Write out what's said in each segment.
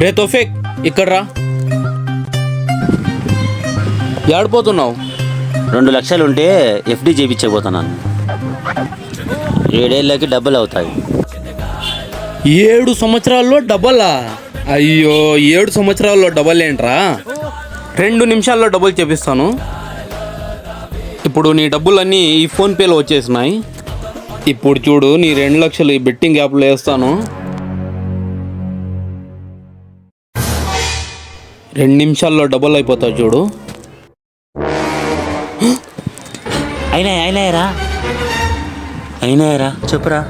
రే తోఫేక్ ఇక్కడ రా ఏడిపోతున్నావు? రెండు లక్షలు ఉంటే ఎఫ్డి చేయించబోతున్నాను ఏడేళ్ళకి డబ్బులు అవుతాయి ఏడు సంవత్సరాల్లో డబలా? అయ్యో ఏడు సంవత్సరాల్లో డబల్ ఏంట్రా రెండు నిమిషాల్లో డబ్బులు చేపిస్తాను. ఇప్పుడు నీ డబ్బులన్నీ ఈ ఫోన్పేలో వచ్చేసినాయి. ఇప్పుడు చూడు నీ రెండు లక్షలు ఈ బెట్టింగ్ యాప్లో వేస్తాను. రెండు నిమిషాల్లో డబుల్ అయిపోతావు చూడు. అయినాయి అయినాయరా అయినాయరా చెప్పురా.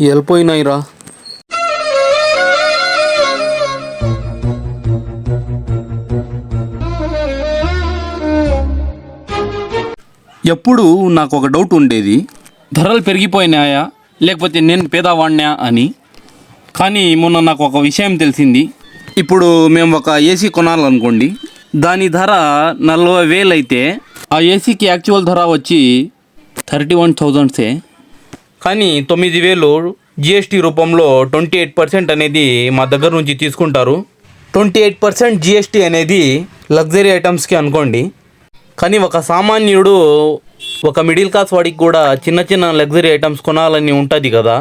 వెళ్ళిపోయినాయిరా. ఎప్పుడు నాకు ఒక డౌట్ ఉండేది. ధరలు పెరిగిపోయినాయా? లేకపోతే నేను పేదవాణ్ణా అని. కానీ మొన్న నాకు ఒక విషయం తెలిసింది. ఇప్పుడు మేము ఒక ఏసీ కొనాలనుకోండి. దాని ధర నలభై వేలు అయితే ఆ ఏసీకి యాక్చువల్ ధర వచ్చి థర్టీ వన్ థౌజండ్సే కానీ తొమ్మిది వేలు జిఎస్టీ రూపంలో ట్వంటీ ఎయిట్ పర్సెంట్ అనేది మా దగ్గర నుంచి తీసుకుంటారు. ట్వంటీ ఎయిట్ పర్సెంట్ జిఎస్టీ అనేది లగ్జరీ ఐటమ్స్కి అనుకోండి. కానీ ఒక సామాన్యుడు ఒక మిడిల్ క్లాస్ వాడికి కూడా చిన్న చిన్న లగ్జరీ ఐటమ్స్ కొనాలని ఉంటుంది కదా.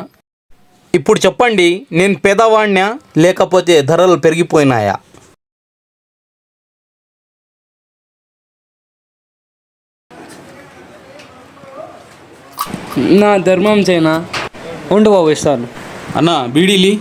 ఇప్పుడు చెప్పండి నేను పేదవాణ్ణా లేకపోతే ధరలు పెరిగిపోయినాయా? నా ధర్మం చేయనా ఉండు బాబు ఇస్తాను. అన్న బీడీలి?